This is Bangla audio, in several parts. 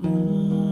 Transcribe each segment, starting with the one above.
Mm-hmm.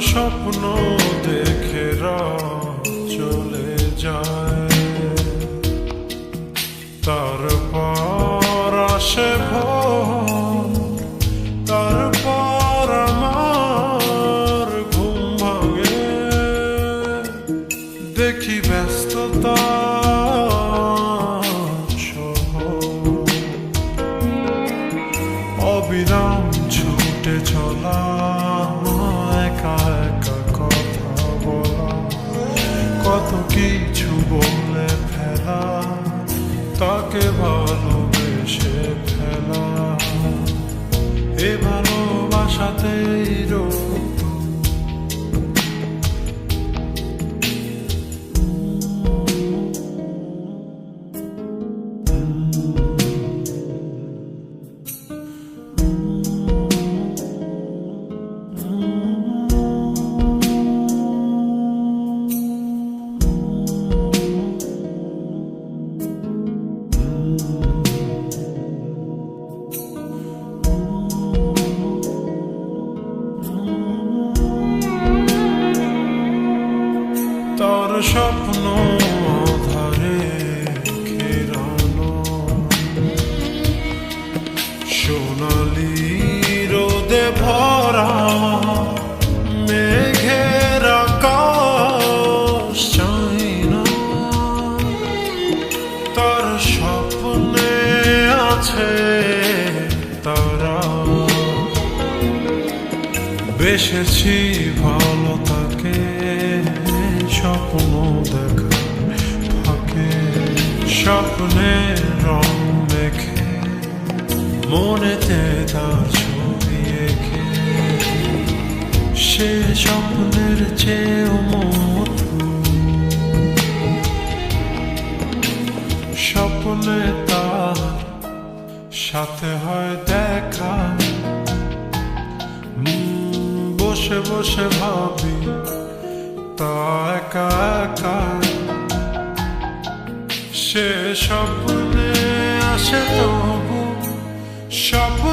স্বপ্ন দেখে চলে যায়। তারপর আসে তারপর আমার ঘুম ভাঙে। দেখি ব্যস্ততা অবিরাম ছুটে চলা তাকে ভালোবেসে ফেলা। এ ভালোবাসাতেই স্বপ্ন মেঘের না। তার স্বপ্নে আছে তারা। বেসেছি ভালো তাকে স্বপ্ন দেখা। ফাঁকে স্বপ্নে রং মেখে, মনেতে তার ছবি এঁকে সে স্বপ্নের চেয়েও মধু স্বপ্নে তার সাথে হয় দেখা। বসে বসে ভাবি তাকা সে স্বপ্নে আসে তবু স্বপ্ন